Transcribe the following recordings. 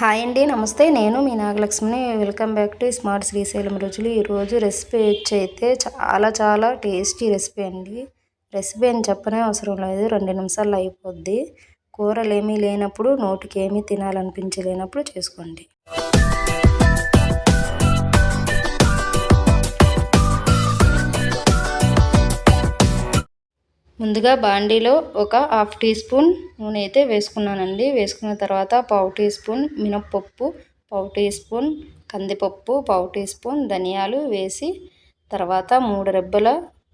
Hi అండి నమస్తే. నేను మీ నాగలక్ష్మిని. Welcome back to smart Srisailam రుచులు. ఈరోజు రెసిపీ వచ్చి అయితే చాలా చాలా టేస్టీ రెసిపీ అండి. రెసిపీ అని చెప్పనే అవసరం లేదు. రెండు నిమిషాల్లో అయిపోద్ది. కూరలు ఏమీ లేనప్పుడు నోటికి ఏమీ తినాలనిపించలేనప్పుడు చేసుకోండి. ముందుగా బాండీలో ఒక హాఫ్ టీ స్పూన్ నూనె అయితే వేసుకున్నానండి. వేసుకున్న తర్వాత పావు టీ స్పూన్ మినప్పప్పు పావు టీ స్పూన్ కందిపప్పు పావు టీ స్పూన్ ధనియాలు వేసి తర్వాత మూడు రెబ్బల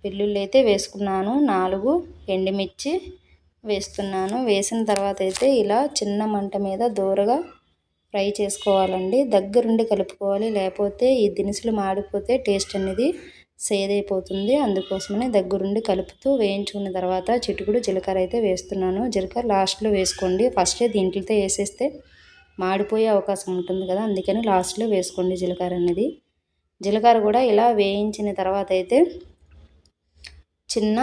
వెల్లుల్లి అయితే వేసుకున్నాను. నాలుగు ఎండుమిర్చి వేస్తున్నాను. వేసిన తర్వాత అయితే ఇలా చిన్న మంట మీద దూరగా ఫ్రై చేసుకోవాలండి. దగ్గరుండి కలుపుకోవాలి. లేకపోతే ఈ దినుసులు మాడిపోతే టేస్ట్ అనేది సేదైపోతుంది. అందుకోసమని దగ్గరుండి కలుపుతూ వేయించుకున్న తర్వాత చిటుకుడు జీలకర్ర అయితే వేస్తున్నాను. జీలకర్ర లాస్ట్లో వేసుకోండి. ఫస్టే దీంట్లతో వేసేస్తే మాడిపోయే అవకాశం ఉంటుంది కదా అందుకని లాస్ట్లో వేసుకోండి జీలకర్ర అనేది. జీలకర్ర కూడా ఇలా వేయించిన తర్వాత అయితే చిన్న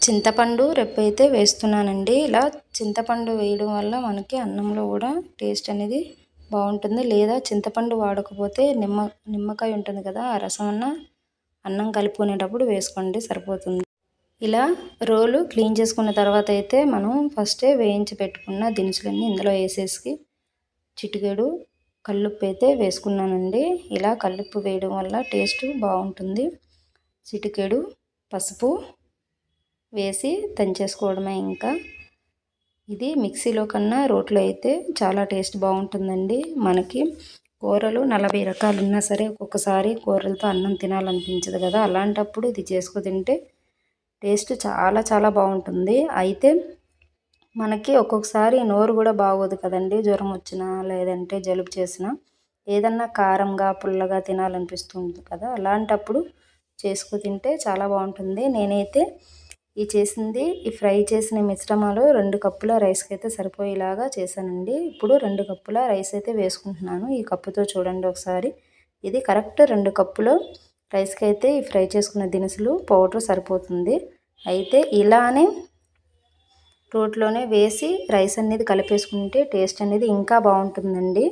చింతపండు రెప్పైతే వేస్తున్నానండి. ఇలా చింతపండు వేయడం వల్ల మనకి అన్నంలో కూడా టేస్ట్ అనేది బాగుంటుంది. లేదా చింతపండు వాడకపోతే నిమ్మ నిమ్మకాయ ఉంటుంది కదా ఆ రసం అన్న అన్నం కలుపుకునేటప్పుడు వేసుకోండి సరిపోతుంది. ఇలా రోలు క్లీన్ చేసుకున్న తర్వాత అయితే మనం ఫస్టే వేయించి పెట్టుకున్న దినుసులన్నీ ఇందులో వేసేసి చిటికెడు కల్లుప్పు అయితే వేసుకున్నానండి. ఇలా కల్లుప్పు వేయడం వల్ల టేస్ట్ బాగుంటుంది. చిటికెడు పసుపు వేసి దంచేసుకోవడమే ఇంకా. ఇది మిక్సీలో కన్నా రోట్లో అయితే చాలా టేస్ట్ బాగుంటుందండి మనకి. కూరలు నలభై రకాలు ఉన్నా సరే ఒక్కొక్కసారి కూరలతో అన్నం తినాలనిపించదు కదా. అలాంటప్పుడు ఇది చేసుకు తింటే టేస్ట్ చాలా చాలా బాగుంటుంది. అయితే మనకి ఒక్కొక్కసారి నోరు కూడా బాగోదు కదండి. జ్వరం వచ్చినా లేదంటే జలుబు చేసినా ఏదన్నా కారంగా పుల్లగా తినాలనిపిస్తుంది కదా. అలాంటప్పుడు చేసుకు తింటే చాలా బాగుంటుంది. నేనైతే ఈ చేసింది ఈ ఫ్రై చేసిన మిశ్రమాలు రెండు కప్పుల రైస్కి అయితే సరిపోయేలాగా చేశానండి. ఇప్పుడు రెండు కప్పుల రైస్ అయితే వేసుకుంటున్నాను. ఈ కప్పుతో చూడండి ఒకసారి. ఇది కరెక్ట్ రెండు కప్పులు రైస్కి అయితే ఈ ఫ్రై చేసుకున్న దినుసులు పౌడర్ సరిపోతుంది. అయితే ఇలానే రోట్లోనే వేసి రైస్ అనేది కలిపేసుకుంటే టేస్ట్ అనేది ఇంకా బాగుంటుందండి.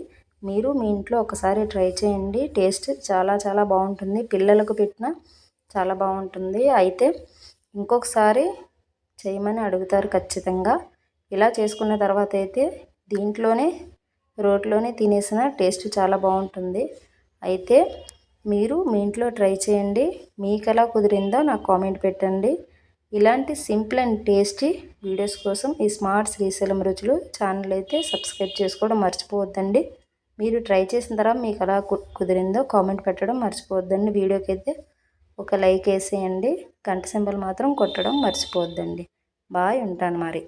మీరు మీ ఇంట్లో ఒకసారి ట్రై చేయండి. టేస్ట్ చాలా చాలా బాగుంటుంది. పిల్లలకు పెట్టిన చాలా బాగుంటుంది. అయితే ఇంకొకసారి చేయమని అడుగుతారు ఖచ్చితంగా. ఇలా చేసుకున్న తర్వాత అయితే దీంట్లోనే రోట్లోనే తినేసిన టేస్ట్ చాలా బాగుంటుంది. అయితే మీరు మీ ఇంట్లో ట్రై చేయండి. మీకు ఎలా కుదిరిందో నాకు కామెంట్ పెట్టండి. ఇలాంటి సింపుల్ అండ్ టేస్టీ వీడియోస్ కోసం ఈ స్మార్ట్ శ్రీశైలం రుచులు ఛానల్ అయితే సబ్స్క్రైబ్ చేసుకోవడం మర్చిపోవద్దండి. మీరు ట్రై చేసిన తర్వాత మీకు ఎలా కుదిరిందో కామెంట్ పెట్టడం మర్చిపోవద్దండి. వీడియోకి అయితే ఒక లైక్ వేసేయండి. గంట సింబల్ మాత్రం కొట్టడం మర్చిపోవద్దండి. బాయ్ ఉంటాను మరి.